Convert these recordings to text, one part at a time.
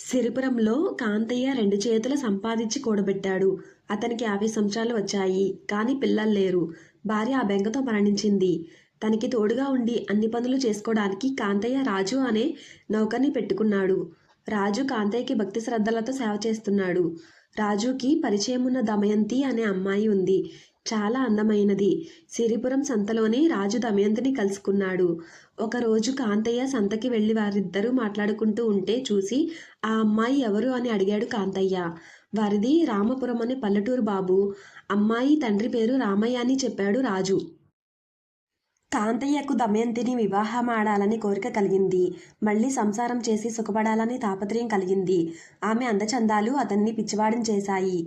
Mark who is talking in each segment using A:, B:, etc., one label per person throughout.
A: సిరిపురంలో కాంతయ్య రెండు చేతులు సంపాదించి కూడబెట్టాడు. అతనికి యాభై సంవత్సరాలు వచ్చాయి. కానీ పిల్లలు లేరు. భార్య ఆ బెంగతో మరణించింది. తనకి తోడుగా ఉండి అన్ని పనులు చేసుకోవడానికి కాంతయ్య రాజు అనే నౌకర్ని పెట్టుకున్నాడు. రాజు కాంతయ్యకి భక్తి శ్రద్ధలతో సేవ చేస్తున్నాడు. రాజుకి పరిచయం ఉన్న దమయంతి అనే అమ్మాయి ఉంది. చాలా అందమైనది. సిరిపురం సంతలోనే రాజు దమయంతిని కలుసుకున్నాడు. ఒకరోజు కాంతయ్య సంతకి వెళ్ళి వారిద్దరూ మాట్లాడుకుంటూ ఉంటే చూసి ఆ అమ్మాయి ఎవరు అని అడిగాడు కాంతయ్య. వారిది రామపురం అనే పల్లెటూరు బాబు. అమ్మాయి తండ్రి పేరు రామయ్య అని చెప్పాడు రాజు. కాంతయ్యకు దమయంతిని వివాహం ఆడాలని కోరిక కలిగింది. మళ్ళీ సంసారం చేసి సుఖపడాలని తాపత్రయం కలిగింది. ఆమె అందచందాలు అతన్ని పిచ్చివాడిని చేశాయి.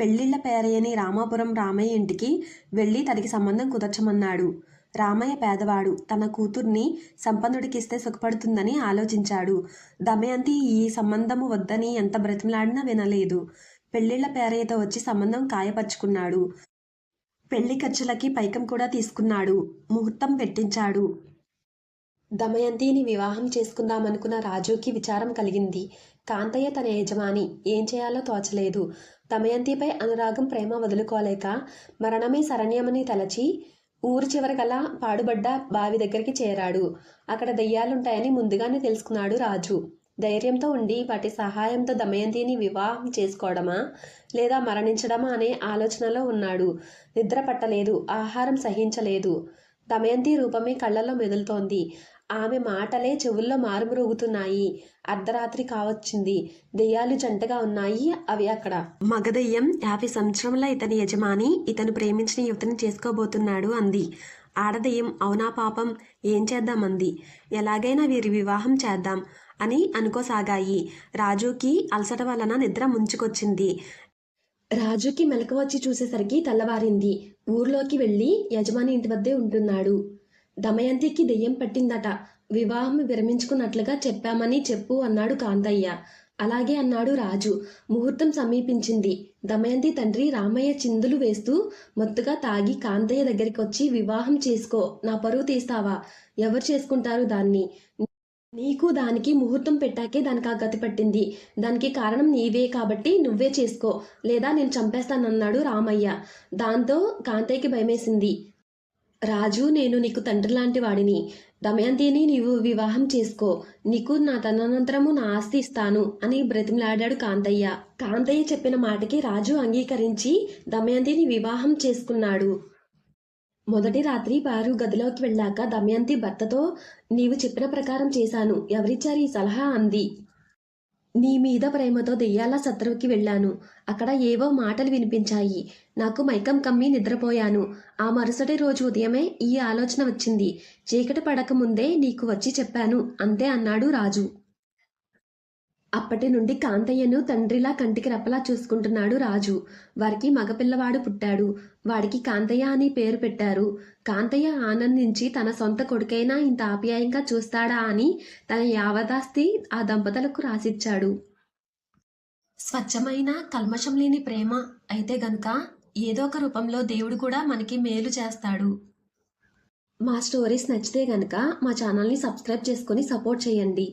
A: పెళ్ళిళ్ళ పేరయ్యని రామాపురం రామయ్య ఇంటికి వెళ్ళి తనకి సంబంధం కుదర్చమన్నాడు. రామయ్య పేదవాడు. తన కూతుర్ని సంపన్నుడికిస్తే సుఖపడుతుందని ఆలోచించాడు. దమయంతి ఈ సంబంధము వద్దని ఎంత బ్రతిమలాడినా వినలేదు. పెళ్ళిళ్ళ పేరయ్యతో వచ్చి సంబంధం కాయపరుచుకున్నాడు పెళ్ళి ఖర్చులకి పైకం కూడా తీసుకున్నాడు. ముహూర్తం పెట్టించాడు. దమయంతిని వివాహం చేసుకుందామనుకున్న రాజుకి విచారం కలిగింది. కాంతయ్య తన యజమాని. ఏం చేయాలో తోచలేదు. దమయంతిపై అనురాగం ప్రేమ వదులుకోలేక మరణమే శరణ్యమని తలచి ఊరు చివరగల పాడుబడ్డ బావి దగ్గరికి చేరాడు. అక్కడ దెయ్యాలుంటాయని ముందుగానే తెలుసుకున్నాడు రాజు. ధైర్యంతో ఉండి వాటి సహాయంతో దమయంతిని వివాహం చేసుకోవడమా లేదా మరణించడమా అనే ఆలోచనలో ఉన్నాడు. నిద్ర పట్టలేదు ఆహారం సహించలేదు. దమయంతి రూపమే కళ్ళల్లో మెదులుతోంది. ఆమె మాటలే చెవుల్లో మారుమ్రోగుతున్నాయి. అర్ధరాత్రి కావచ్చింది. దెయ్యాలు జంటగా ఉన్నాయి అవి అక్కడ. మగదెయ్యం యాభై సంవత్సరంలో ఇతని యజమాని ఇతను ప్రేమించిన యువతిని చేసుకోబోతున్నాడు అంది. ఆడదెయ్యం అవునా పాపం ఏం చేద్దామంది ఎలాగైనా వీరి వివాహం చేద్దాం అని అనుకోసాగాయి. రాజుకి అలసట వలన నిద్ర ముంచుకొచ్చింది. రాజుకి మెలకు వచ్చి చూసేసరికి తెల్లవారింది. ఊర్లోకి వెళ్ళి యజమాని ఇంటి వద్దే ఉంటున్నాడు. దమయంతికి దెయ్యం పట్టిందట. వివాహం విరమించుకున్నట్లుగా చెప్పామని చెప్పు అన్నాడు కాంతయ్య. అలాగే అన్నాడు రాజు. ముహూర్తం సమీపించింది. దమయంతి తండ్రి రామయ్య చిందులు వేస్తూ మొత్తుగా తాగి కాంతయ్య దగ్గరికి వచ్చి వివాహం చేసుకో. నా పరువు తీస్తావా? ఎవరు చేసుకుంటారు దాన్ని? నీకు దానికి ముహూర్తం పెట్టాకే దానికి ఆ గతి పట్టింది. దానికి కారణం నీవే కాబట్టి నువ్వే చేసుకో. లేదా నేను చంపేస్తానన్నాడు రామయ్య. దాంతో కాంతయ్యకి భయమేసింది. రాజు నేను నీకు తండ్రి లాంటి వాడిని. దమయంతిని నీవు వివాహం చేసుకో. నీకు నా తదనంతరము నా ఆస్తి ఇస్తాను అని బ్రతిమలాడాడు కాంతయ్య. కాంతయ్య చెప్పిన మాటకి రాజు అంగీకరించి దమయంతిని వివాహం చేసుకున్నాడు. మొదటి రాత్రి వారు గదిలోకి వెళ్ళాక దమయంతి భర్తతో నీవు చెప్పిన ప్రకారం చేశాను. ఎవరిచ్చారు ఈ సలహా? అంది. నీ మీద ప్రేమతో దెయ్యాల శత్రువుకి వెళ్ళాను. అక్కడ ఏవో మాటలు వినిపించాయి. నాకు మైకం కమ్మి నిద్రపోయాను. ఆ మరుసటి రోజు ఉదయమే ఈ ఆలోచన వచ్చింది. చీకటి పడకముందే నీకు వచ్చి చెప్పాను. అంతే అన్నాడు రాజు. అప్పటి నుండి కాంతయ్యను తండ్రిలా కంటికి రెప్పలా చూసుకుంటున్నాడు రాజు. వారికి మగపిల్లవాడు పుట్టాడు. వాడికి కాంతయ్య అని పేరు పెట్టారు. కాంతయ్య ఆనందించి తన సొంత కొడుకైనా ఇంత ఆప్యాయంగా చూస్తాడా అని తన యావదాస్తి ఆ దంపతులకు రాసిచ్చాడు. స్వచ్ఛమైన కల్మషం లేని ప్రేమ అయితే గనుక ఏదో ఒక రూపంలో దేవుడు కూడా మనకి మేలు చేస్తాడు. మా స్టోరీస్ నచ్చితే గనుక మా ఛానల్ని సబ్స్క్రైబ్ చేసుకొని సపోర్ట్ చేయండి.